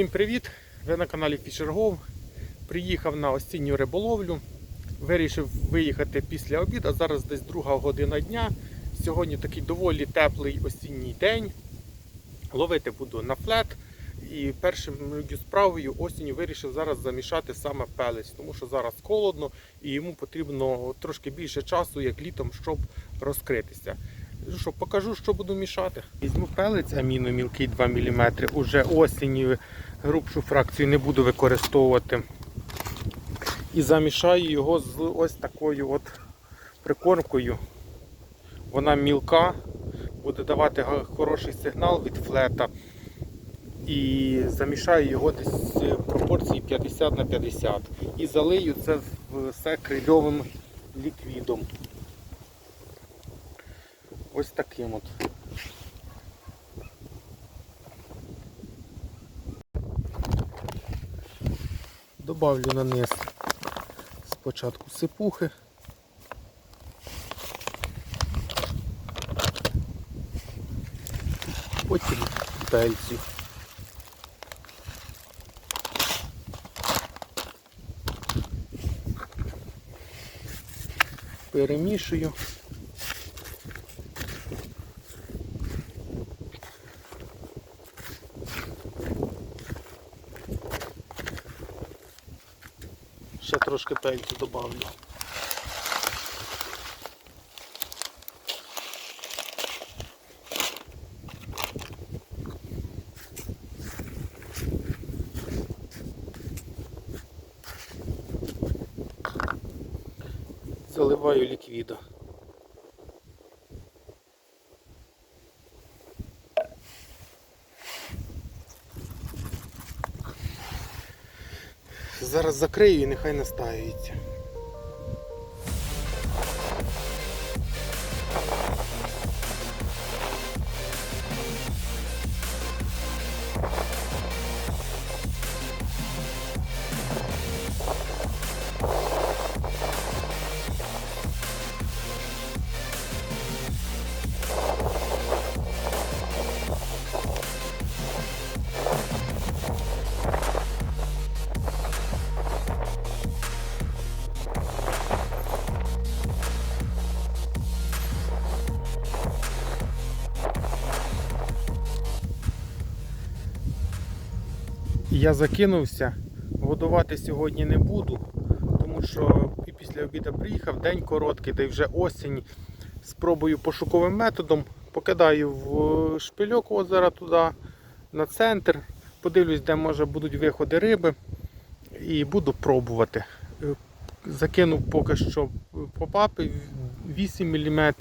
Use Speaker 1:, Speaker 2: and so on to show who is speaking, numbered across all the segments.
Speaker 1: Всім привіт! Ви на каналі FisherGo. Приїхав на осінню риболовлю. Вирішив виїхати після обіду. Зараз десь друга година дня. Сьогодні такий доволі теплий осінній день. Ловити буду на флет. І першою справою осінню вирішив зараз замішати саме пелець, тому що зараз холодно і йому потрібно трошки більше часу, як літом, щоб розкритися. Ну що, покажу, що буду мішати. Візьму пелець аміно мілкий 2 мм. Уже осінню грубшу фракцію не буду використовувати. І замішаю його з ось такою от прикормкою. Вона мілка, буде давати хороший сигнал від флета. І замішаю його десь в пропорції 50 на 50. І залию це все крильовим ліквідом. Ось таким от. Добавлю на низ спочатку сипухи. Потім пельцю. Перемішую. Ще трошки пельцю добавлю. Заливаю ліквідо. Зараз закрию і нехай настаюється. Я закинувся, годувати сьогодні не буду, тому що і після обіду приїхав, день короткий, та й вже осінь. Спробую пошуковим методом, покидаю в шпильок озера туди, на центр, подивлюсь, де може будуть виходи риби і буду пробувати. Закинув поки що попапи 8 мм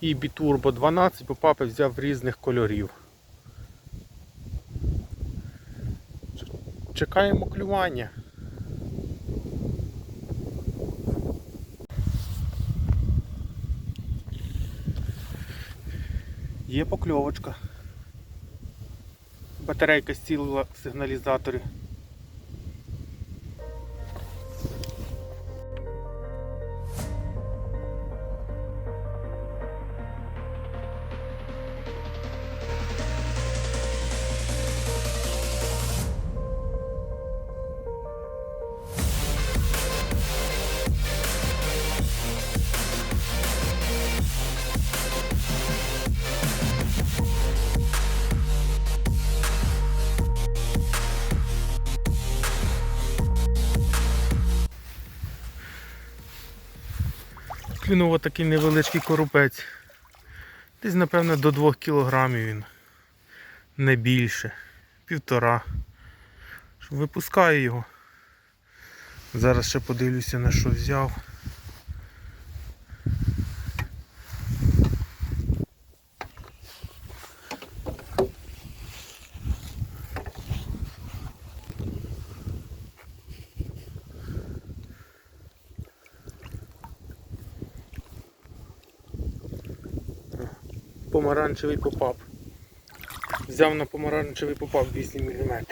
Speaker 1: і бітурбо 12 попапи взяв різних кольорів. Чекаємо клювання. Є покльовочка. Батарейка зцілила в сигналізаторі. Клюнув такий невеличкий коропець. Десь, напевно, до 2 кг він. Не більше. Півтора. Випускаю його. Зараз ще подивлюся на що взяв. Помаранчевий попап. Взяв на помаранчевий попап 8 мм.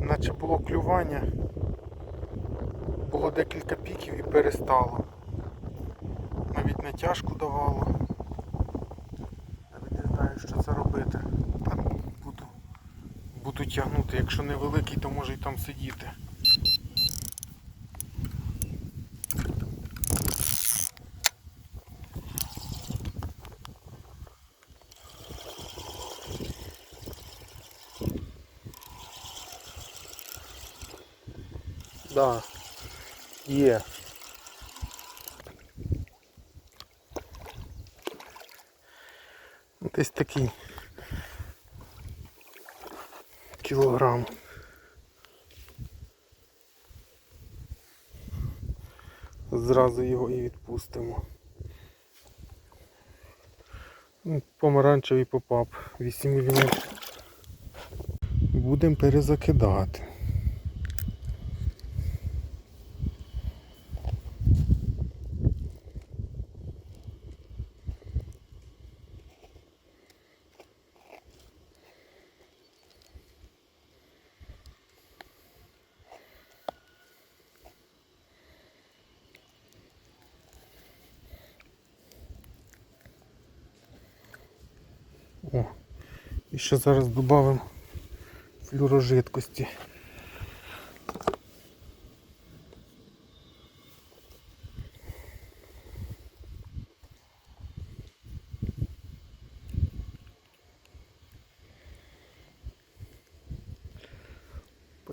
Speaker 1: Наче було клювання. Було декілька піків і перестало. Навіть натяжку давало. Навіть не знаю, що це робити. Буду, буду тягнути, якщо невеликий, то може і там сидіти. Да, є. Десь такий кілограм. Зразу його і відпустимо. Ну, Помаранчевий попап 8 мм. Будемо перезакидати. О, і ще зараз додамо флюрожидкості.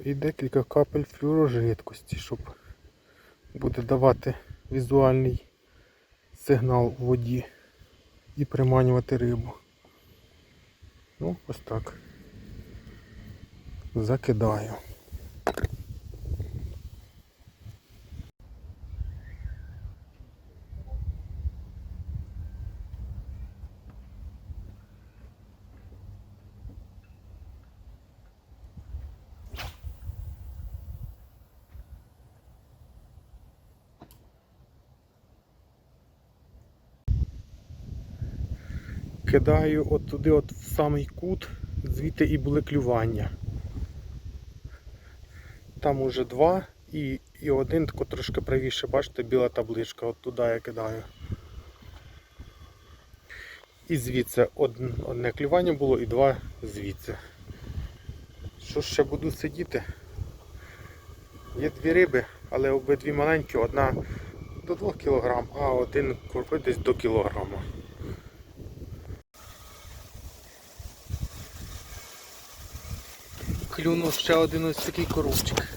Speaker 1: І декілька капель флюрожидкості, щоб буде давати візуальний сигнал у воді і приманювати рибу. Ну, ось так. Закидаю. Кидаю от туди, от в самий кут, звідти і були клювання. Там уже два і, і один тако трошки правіше, бачите, біла табличка, от туди я кидаю. І звідси одне, клювання було і два звідси. Що ж ще буду сидіти? Є дві риби, але обидві маленькі, одна до 2 кг, а один корпи десь до кілограма. Клюнув ще один ось такий коробчик.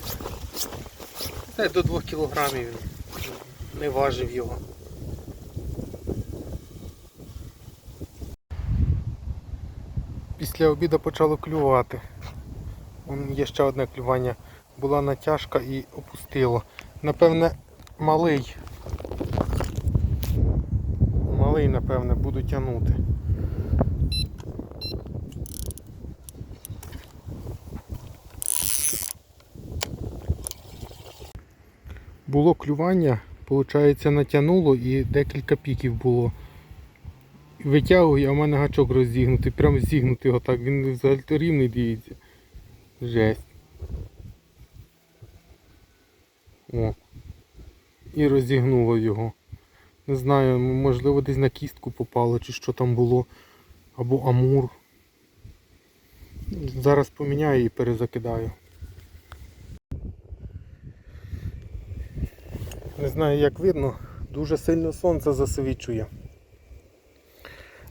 Speaker 1: Та до 2 кілограмів. Не важив його. Після обіду почало клювати. Вон є ще одне клювання. Була натяжка і опустило. Напевне, малий. Малий, напевне, буду тягнути. Було клювання, виходить, натягнуло і декілька піків було. Витягую, а в мене гачок розігнутий, прям зігнутий отак, він взагалі рівний дивіться. Жесть. О. І розігнуло його. Не знаю, можливо десь на кістку попало чи що там було. Або амур. Зараз поміняю і перезакидаю. Не знаю як видно, дуже сильно сонце засвічує.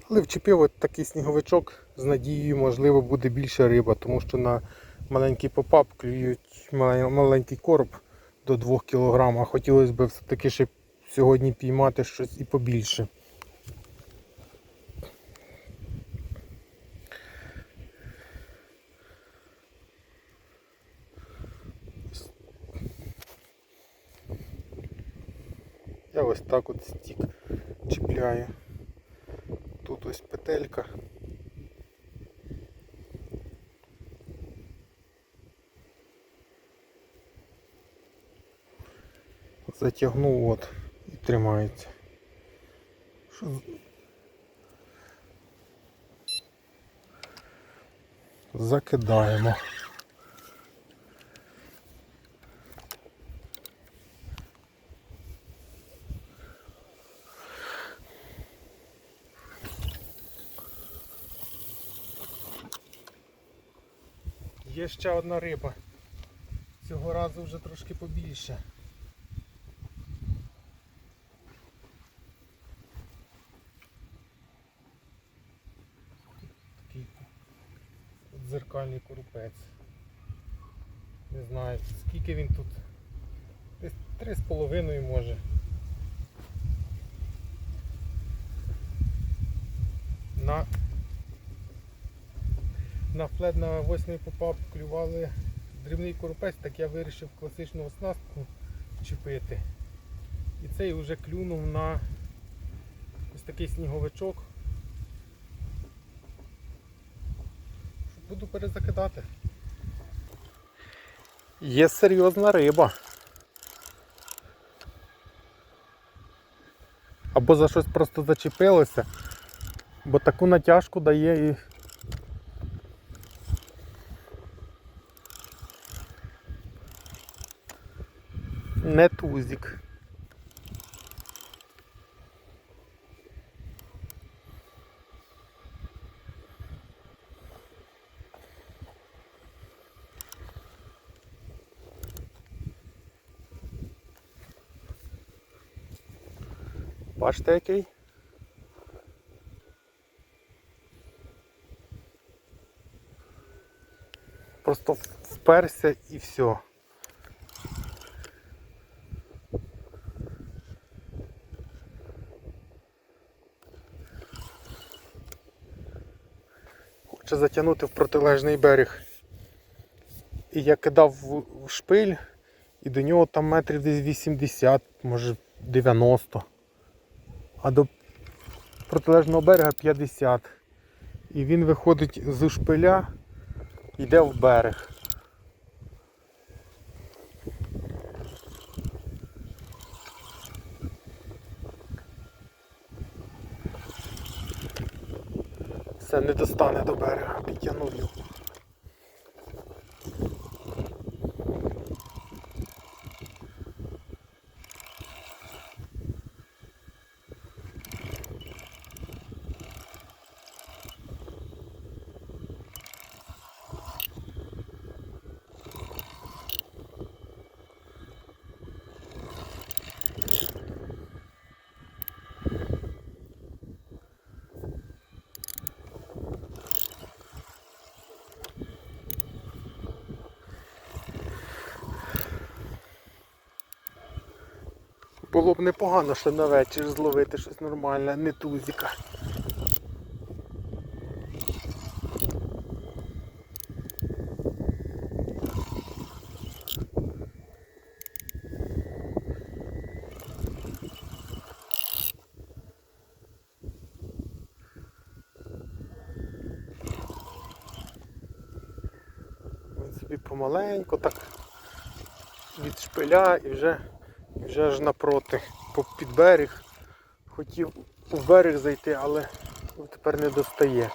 Speaker 1: Але вчепив от такий сніговичок з надією, можливо, буде більше риба, тому що на маленький попап клюють маленький короб до 2 кг, хотілося б все-таки ще сьогодні піймати щось і побільше. Я ось так от стік чіпляю. Тут ось петелька. Затягнув от і тримається. Що... Закидаємо. Є ще одна риба. Цього разу вже трошки побільше. Такий дзеркальний корупець. Не знаю, скільки він тут. Десь три з половиною може. На на флет на 8 попав клювали дрібний корпець, так я вирішив класичну оснастку чіпити. І цей вже клюнув на ось такий сніговичок. Буду перезакидати. Є серйозна риба. Або за щось просто зачепилося, бо таку натяжку дає і не тузик. Бачите який? Просто вперся і все. Хоче затягнути в протилежний берег. І я кидав в шпиль, і до нього там метрів десь 80, може 90. А до протилежного берега 50. І він виходить з шпиля, йде в берег. Не достане до берега, підтягнув його. Було б непогано ще на вечір зловити щось нормальне, не тузіка. Він так від шпиля і вже вже ж напроти, під берег. Хотів у берег зайти, але тепер не достає.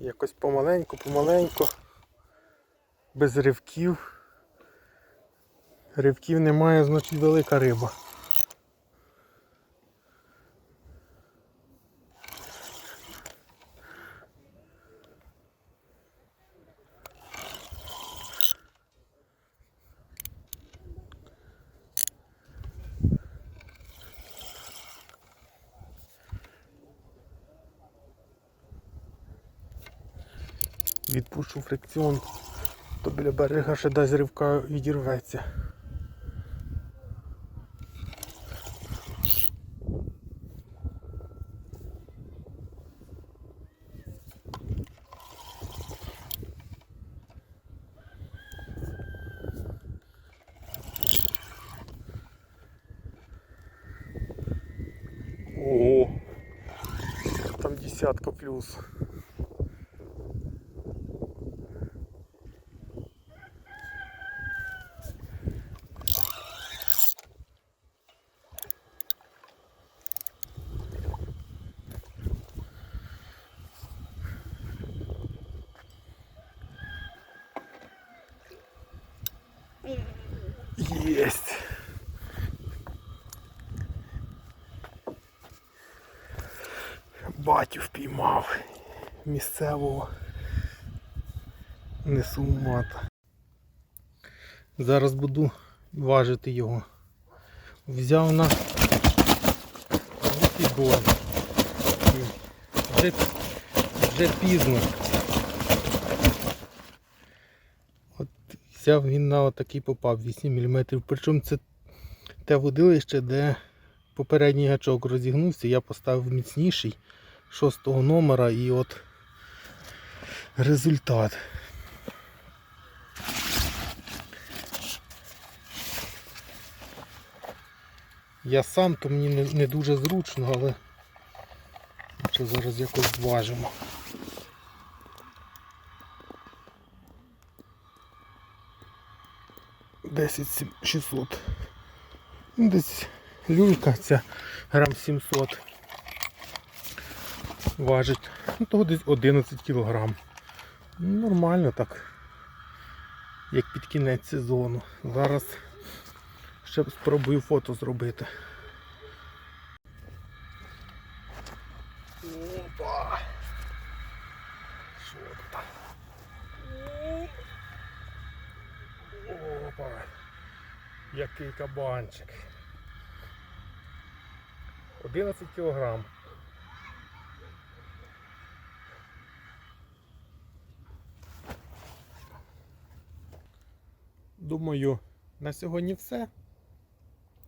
Speaker 1: Якось помаленьку, помаленьку, без ривків. Ривків немає, значить велика риба. Відпущу фрикціон, то біля берега ще дасть ривка відірветься. Ого, там десятка плюс. Місцевого несу мата. Зараз буду важити його. Взяв на підбор. Вже, вже пізно. От взяв він на отакий попав 8 мм. Причому це те водилище, де попередній гачок розігнувся, я поставив міцніший шостого номера і от результат. Я сам, то мені не, не дуже зручно, але що зараз якось зважимо. Десять сім- 600. Ну, Десь люлька ця грам 700 важить. Ну, того десь 11 кілограм. Ну, Нормально так. Як під кінець сезону. Зараз ще спробую фото зробити. Опа! Що тут? Опа! Який кабанчик. 11 кілограм. Думаю, на сьогодні все.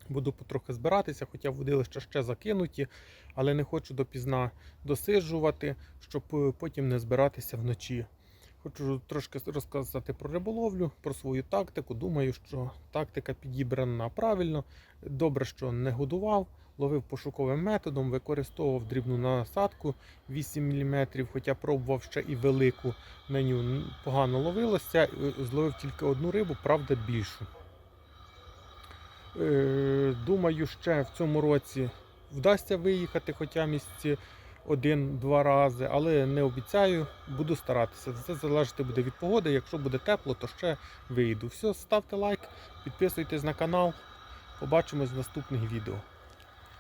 Speaker 1: Буду потрохи збиратися, хоча водилища ще закинуті, але не хочу допізна досиджувати, щоб е, потім не збиратися вночі. Хочу трошки розказати про риболовлю, про свою тактику. Думаю, що тактика підібрана правильно. Добре, що не годував, ловив пошуковим методом, використовував дрібну насадку 8 мм, хоча пробував ще і велику меню погано ловилося. Е, Зловив тільки одну рибу, правда більшу. Е, Думаю, ще в цьому році вдасться виїхати, хоча місці один-два рази, але не обіцяю, буду старатися. Це залежати буде від погоди. Якщо буде тепло, то ще вийду. Все, ставте лайк, підписуйтесь на канал. Побачимось в наступних відео.